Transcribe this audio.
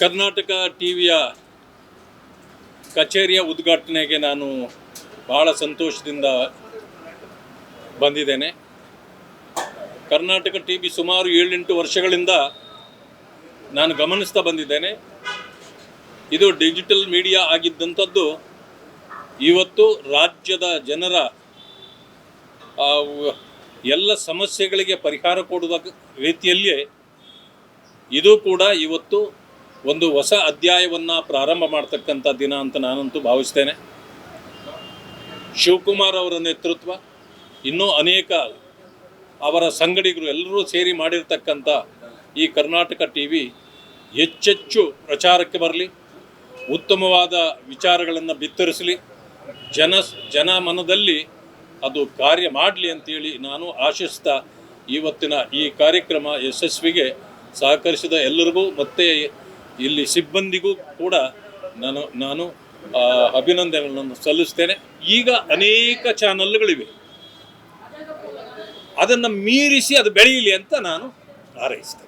ಕರ್ನಾಟಕ ಟಿವಿಯ ಕಚೇರಿಯ ಉದ್ಘಾಟನೆಗೆ ನಾನು ಬಹಳ ಸಂತೋಷದಿಂದ ಬಂದಿದ್ದೇನೆ. ಕರ್ನಾಟಕ ಟಿ ವಿ ಸುಮಾರು ಏಳೆಂಟು ವರ್ಷಗಳಿಂದ ನಾನು ಗಮನಿಸ್ತಾ ಬಂದಿದ್ದೇನೆ. ಇದು ಡಿಜಿಟಲ್ ಮೀಡಿಯಾ ಆಗಿದ್ದಂಥದ್ದು ಇವತ್ತು ರಾಜ್ಯದ ಜನರ ಎಲ್ಲ ಸಮಸ್ಯೆಗಳಿಗೆ ಪರಿಹಾರ ಕೊಡುವ ರೀತಿಯಲ್ಲಿಯೇ ಇದು ಕೂಡ ಇವತ್ತು ಒಂದು ಹೊಸ ಅಧ್ಯಾಯವನ್ನು ಪ್ರಾರಂಭ ಮಾಡ್ತಕ್ಕಂಥ ದಿನ ಅಂತ ನಾನಂತೂ ಭಾವಿಸ್ತೇನೆ. ಶಿವಕುಮಾರ್ ಅವರ ನೇತೃತ್ವ, ಇನ್ನೂ ಅನೇಕ ಅವರ ಸಂಗಡಿಗರು ಎಲ್ಲರೂ ಸೇರಿ ಮಾಡಿರ್ತಕ್ಕಂಥ ಈ ಕರ್ನಾಟಕ ಟಿ ವಿ ಹೆಚ್ಚೆಚ್ಚು ಪ್ರಚಾರಕ್ಕೆ ಬರಲಿ, ಉತ್ತಮವಾದ ವಿಚಾರಗಳನ್ನು ಬಿತ್ತರಿಸಲಿ, ಜನ ಜನ ಮನದಲ್ಲಿ ಅದು ಕಾರ್ಯ ಮಾಡಲಿ ಅಂತೇಳಿ ನಾನು ಆಶಿಸ್ತಾ ಇವತ್ತಿನ ಈ ಕಾರ್ಯಕ್ರಮ ಯಶಸ್ವಿಗೆ ಸಹಕರಿಸಿದ ಎಲ್ಲರಿಗೂ ಮತ್ತು ಇಲ್ಲಿ ಸಿಬ್ಬಂದಿಗೂ ಕೂಡ ನಾನು ನಾನು ಅಭಿನಂದನೆಗಳನ್ನು ಸಲ್ಲಿಸ್ತೇನೆ. ಈಗ ಅನೇಕ ಚಾನಲ್ಗಳಿವೆ ಅದನ್ನು ಮೀರಿಸಿ ಅದು ಬೆಳೆಯಲಿ ಅಂತ ನಾನು ಹಾರೈಸ್ತೇನೆ.